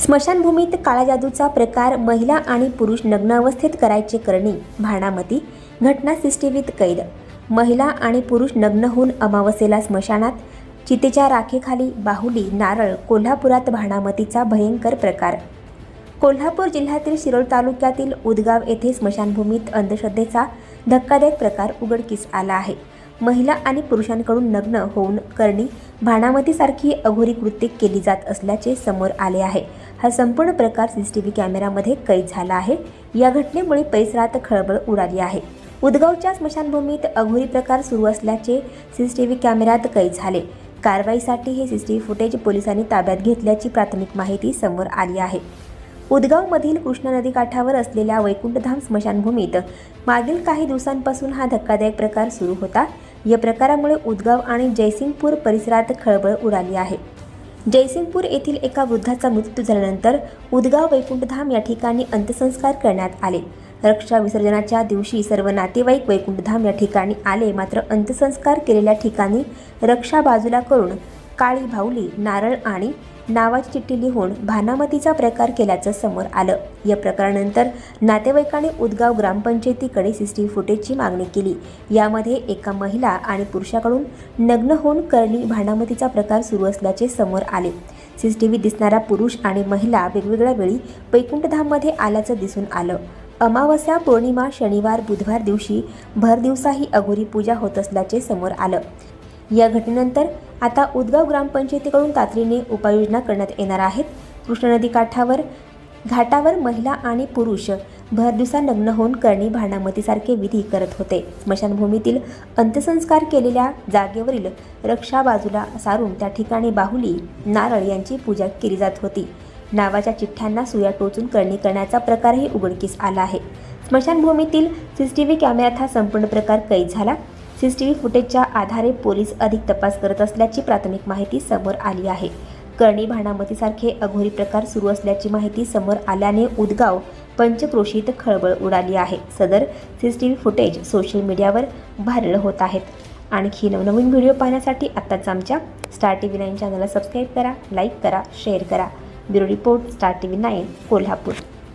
स्मशानभूमीत काळा जादूचा प्रकार महिला आणि पुरुष नग्न अवस्थेत करायचे करणी भाणामती घटना सीसीटीव्हीत कैद. महिला आणि पुरुष नग्न होऊन अमावस्येला स्मशानात चितेच्या राखेखाली बाहुली नारळ कोल्हापुरात भाणामतीचा भयंकर प्रकार. कोल्हापूर जिल्ह्यातील शिरोळ तालुक्यातील उदगाव येथे स्मशानभूमीत अंधश्रद्धेचा धक्कादायक प्रकार उघडकीस आला आहे. महिला आणि पुरुषांकडून नग्न होऊन करणी भाणामतीसारखी अघोरी कृत्ये केली जात असल्याचे समोर आले आहे. हा संपूर्ण प्रकार सी सी टी व्ही कॅमेऱ्यामध्ये कैद झाला आहे. या घटनेमुळे परिसरात खळबळ उडाली आहे. उदगावच्या स्मशानभूमीत अघोरी प्रकार सुरू असल्याचे सी सी टी व्ही कॅमेऱ्यात कैद झाले. कारवाईसाठी हे सीसीटीव्ही फुटेज पोलिसांनी ताब्यात घेतल्याची प्राथमिक माहिती समोर आली आहे. उदगावमधील कृष्णा नदी काठावर असलेल्या वैकुंठधाम स्मशानभूमीत मागील काही दिवसांपासून हा धक्कादायक प्रकार सुरू होता. या प्रकारामुळे उदगाव आणि जयसिंगपूर परिसरात खळबळ उडाली आहे. जयसिंगपूर येथील एका वृद्धाचा मृत्यू झाल्यानंतर उदगाव वैकुंठधाम या ठिकाणी अंत्यसंस्कार करण्यात आले. रक्षा विसर्जनाच्या दिवशी सर्व नातेवाईक वैकुंठधाम या ठिकाणी आले मात्र अंत्यसंस्कार केलेल्या ठिकाणी रक्षा बाजूला करून काळी भाऊली नारळ आणि नावाची चिठ्ठी लिहून भानामतीचा प्रकार केल्याचं समोर आलं. या प्रकारानंतर नातेवाईकांनी उदगाव ग्रामपंचायतीकडे सी टी फुटेजची मागणी केली. यामध्ये एका महिला आणि पुरुषाकडून नग्न होऊन करणी भानामतीचा प्रकार सुरू असल्याचे समोर आले. सी टी व्ही दिसणारा पुरुष आणि महिला वेगवेगळ्या वेळी वैकुंठधाममध्ये आल्याचं दिसून आलं. अमावस्या पौर्णिमा शनिवार बुधवार दिवशी भर दिवसाही अघोरी पूजा होत असल्याचे समोर आलं. या घटनेनंतर आता उदगाव ग्रामपंचायतीकडून तातडीने उपाययोजना करण्यात येणार आहेत. कृष्णा नदी काठावर घाटावर महिला आणि पुरुष भरदिवसा नग्न होऊन करणी भांडामतीसारखे विधी करत होते. स्मशानभूमीतील अंत्यसंस्कार केलेल्या जागेवरील रक्षा बाजूला सारून त्या ठिकाणी बाहुली नारळ यांची पूजा केली जात होती. नावाच्या चिठ्ठ्यांना सुया टोचून करणी करण्याचा प्रकारही उघडकीस आला आहे. स्मशानभूमीतील सी सी टी व्ही कॅमेऱ्यात हा संपूर्ण प्रकार कैद झाला. सी टी व्ही फुटेजच्या आधारे पोलीस अधिक तपास करत असल्याची प्राथमिक माहिती समोर आली आहे. करणी भाणामतीसारखे अघोरी प्रकार सुरू असल्याची माहिती समोर आल्याने उदगाव पंचक्रोशीत खळबळ उडाली आहे. सदर C T V footage social मीडियावर व्हायरल होत आहेत. आणखी नवनवीन व्हिडिओ पाहण्यासाठी आत्ताच आमच्या स्टार टी व्ही नाईन चॅनलला सबस्क्राईब करा लाईक करा शेअर करा. Bureau report Star T V nine Kolhapur.